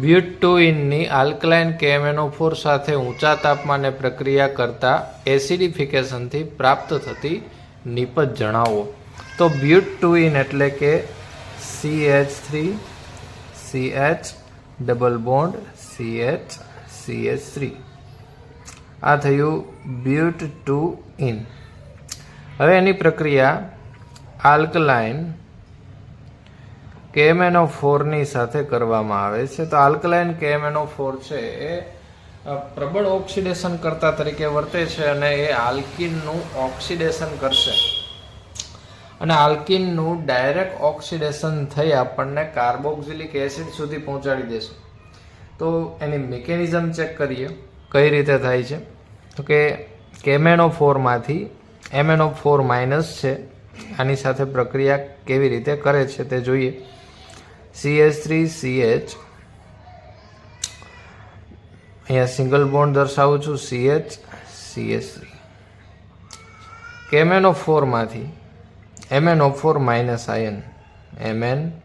બ્યુટોઇનની alkaline કેમેનો four સાથે ઊંચા તાપમાને પ્રક્રિયા કરતા એસિડિફિકેશનથી પ્રાપ્ત થતી નિપજ જણાવો. તો બ્યુટોઇન એટલે કે C H three C H double bond C H C H three આ થયું બ્યુટ ટુ ઇન હવે એની પ્રક્રિયા આલ્કલાઇન કેએમએનઓ ફોરની સાથે કરવામાં આવે છે. તો આલ્કલાઇન કેએમએનઓ ફોર છે એ પ્રબળ ઓક્સિડેશન કરતા તરીકે વર્તે છે અને એ આલ્કિનનું ઓક્સિડેશન કરશે. અને આલ્કિનનું ડાયરેક્ટ ઓક્સિડેશન થઈ આપણને કાર્બોક્સિલિક એસિડ સુધી પહોંચાડી દેશે. તો એની મિકેનિઝમ ચેક કરીએ, કઈ રીતે થાય છે? તો કે કેમેનો ફોરમાંથી એમેનો ફોર માઇનસ છે. આની સાથે પ્રક્રિયા કેવી રીતે કરે છે તે જોઈએ. C H three C H અહીંયા સિંગલ બોન્ડ દર્શાવું છું. C H C H three કેમેનો ફોરમાંથી MnO four minus ion Mn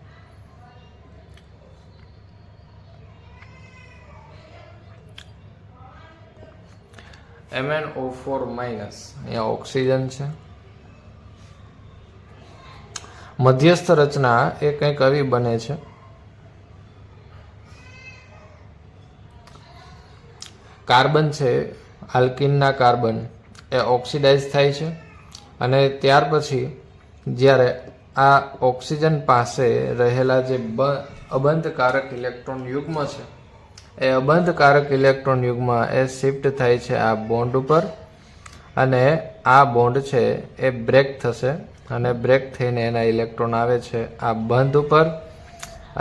MnO4 four minus અહીંયા ઓક્સિજન છે. મધ્યસ્થ રચના એ કંઈક આવી બને છે. કાર્બન છે, આલ્કિનના કાર્બન, એ ઓક્સિડાઇઝ થાય છે અને ત્યાર પછી જ્યારે આ ઓક્સિજન પાસે રહેલા જે અબંધકારક ઇલેક્ટ્રોન યુગ્મ છે, એ અબંધકારક ઇલેક્ટ્રોન યુગ્મ એ શિફ્ટ થાય છે આ બોન્ડ ઉપર અને આ બોન્ડ છે એ બ્રેક થશે અને બ્રેક થઈને એના ઇલેક્ટ્રોન આવે છે આ બંધ ઉપર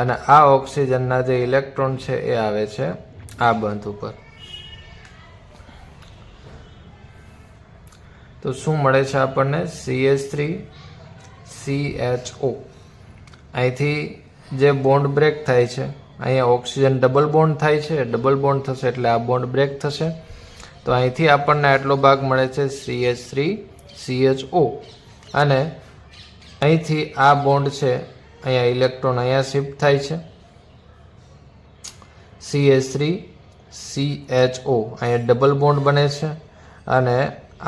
અને આ ઓક્સિજનના જે ઇલેક્ટ્રોન છે એ આવે છે આ બંધ ઉપર. તો શું મળે છે આપણને? C H three C H O અહીંથી જે બોન્ડ બ્રેક થાય છે, અહીંયા ઓક્સિજન ડબલ બોન્ડ થાય છે ડબલ બોન્ડ થશે એટલે આ બોન્ડ બ્રેક થશે. તો અહીંથી આપણને આટલો ભાગ મળે છે C H three C H O અને અહીંથી આ બોન્ડ છે, અહીંયા ઇલેક્ટ્રોન અહીંયા શિફ્ટ થાય છે. C H three C H O અહીંયા ડબલ બોન્ડ બને છે અને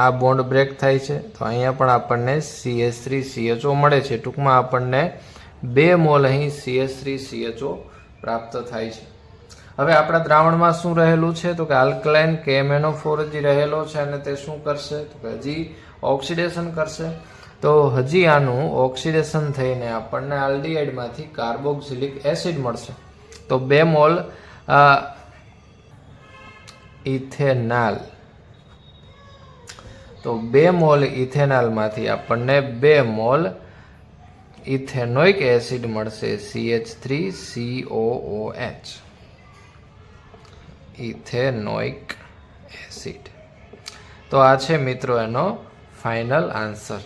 આ બોન્ડ બ્રેક થાય છે. તો અહીંયા પણ આપણને C H three C H O મળે છે. ટૂંકમાં આપણને બે મોલ અહીં C H three C H O પ્રાપ્ત થાય છે. હવે આપણા દ્રાવણમાં શું રહેલું છે? તો કે આલ્કલાઇન કેમેનો ફોર હજી રહેલો છે અને તે શું કરશે? તો કે હજી ઓક્સિડેશન કરશે. તો હજી આનું ઓક્સિડેશન થઈને આપણને આલ્ડીહાઇડમાંથી કાર્બોક્સિલિક એસિડ મળશે. તો બે મોલ ઇથેનાલ. તો બે મોલ ઇથેનાલમાંથી આપણને બે મોલ ઇથેનોઇક એસિડ મળશે C H three COO H ethanoic acid. તો આ છે મિત્રો એનો ફાઇનલ આન્સર.